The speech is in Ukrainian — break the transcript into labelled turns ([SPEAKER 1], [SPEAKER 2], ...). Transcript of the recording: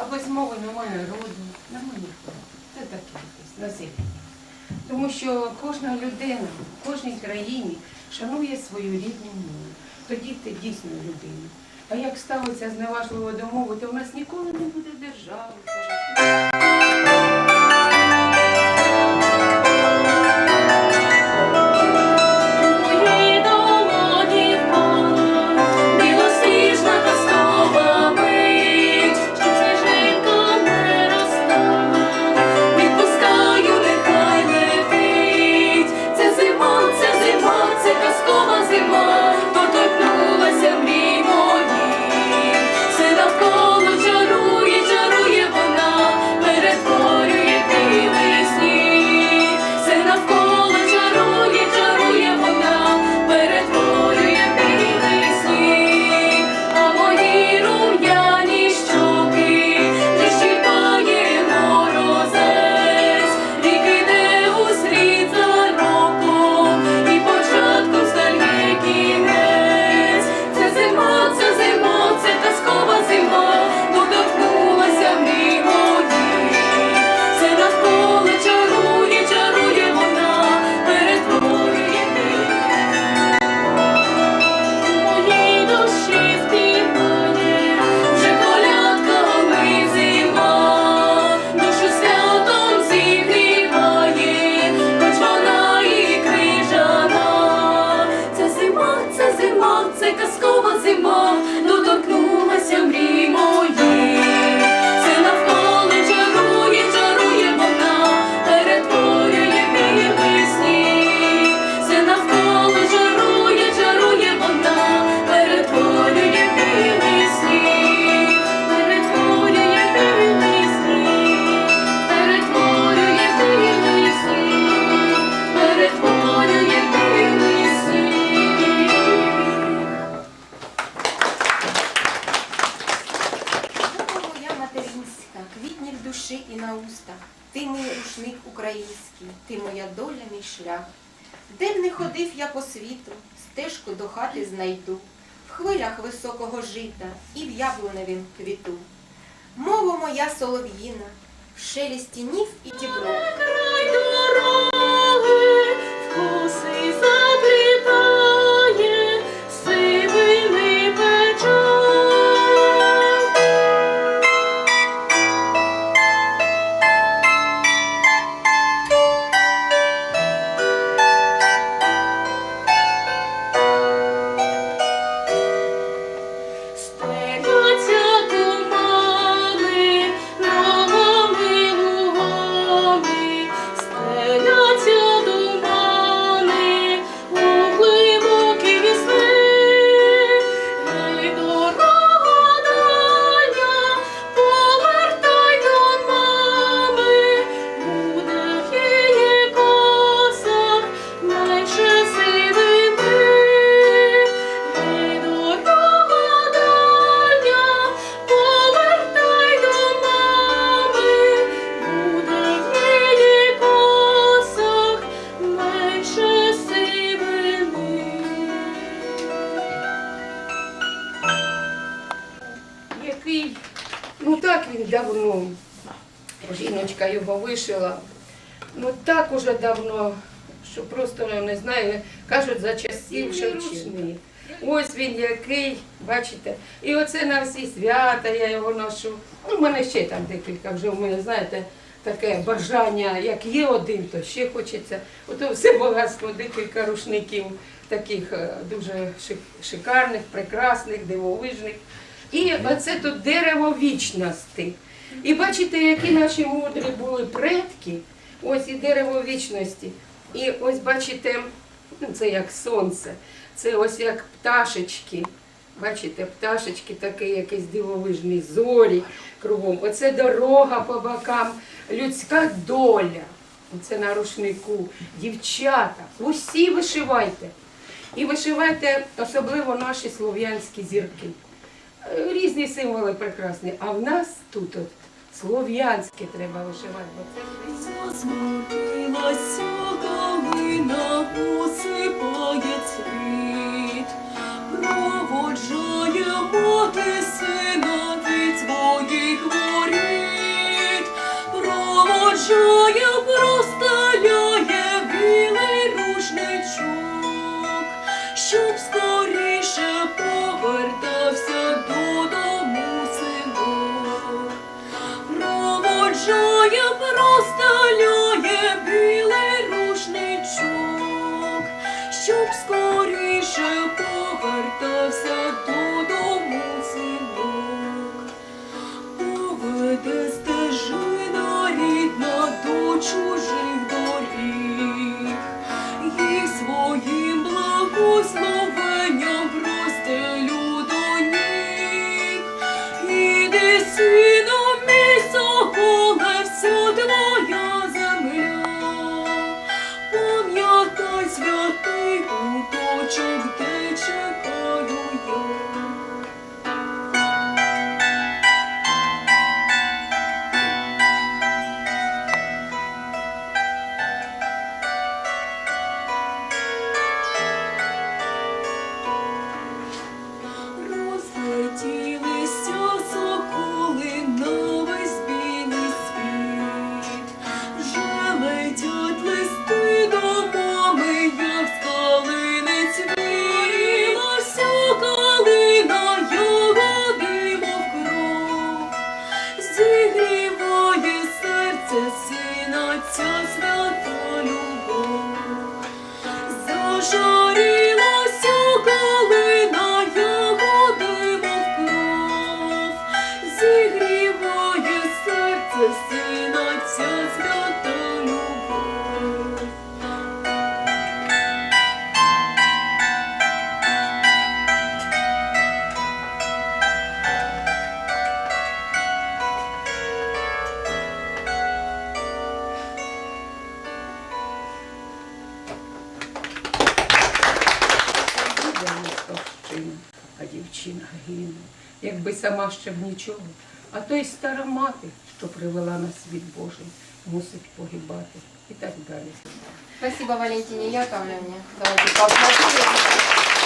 [SPEAKER 1] а без мови роду, немає нікого. Це таке населення. Тому що кожна людина в кожній країні шанує свою рідну мову. Тоді ти дійсно людина. А як ставиться зневажливо до мови, то в нас ніколи не буде держави.
[SPEAKER 2] Рушник український, ти моя доля, мій шлях. Де б не ходив я по світу, стежку до хати знайду, в хвилях високого жита і в яблуневім квіту. Мова моя солов'їна, в шелісті нів і дібро.
[SPEAKER 1] Який, ну так він давно, жіночка його вишила, ну так уже давно, що просто не знаю, кажуть за часів Шевченка. Ось він який, бачите, і оце на всі свята я його ношу. Ну, в мене ще там декілька, вже в мене, знаєте, таке бажання, як є один, то ще хочеться. Ото все багатство, декілька рушників, таких е, дуже шикарних, прекрасних, дивовижних. І оце тут дерево вічності. І бачите, які наші мудрі були предки, ось і дерево вічності. І ось бачите, ну, це як сонце, це ось як пташечки. Бачите, пташечки такі якісь дивовижні, зорі кругом. Оце дорога по бокам, людська доля. Оце на рушнику. Дівчата, усі вишивайте. І вишивайте особливо наші слов'янські зірки різні символи прекрасні. А в нас тут от слов'янське треба вишивати. бо
[SPEAKER 3] Засмутилася калина, усипає цвіт, проводжає мати сина від своїх проводжає, просталяє білий рушничок, щоб скоріше по. скоріше повертався додому синок, поведе стежина рідна до чужих доріг і своїм благословом. contigo. святу любов.
[SPEAKER 1] Дівчина гине, якби сама ще б нічого. А то й стара мати, що привела на світ Божий, мусить погибати. І так далі.
[SPEAKER 2] Спасибо Валентине Яковлевне. Давайте поаплодируем.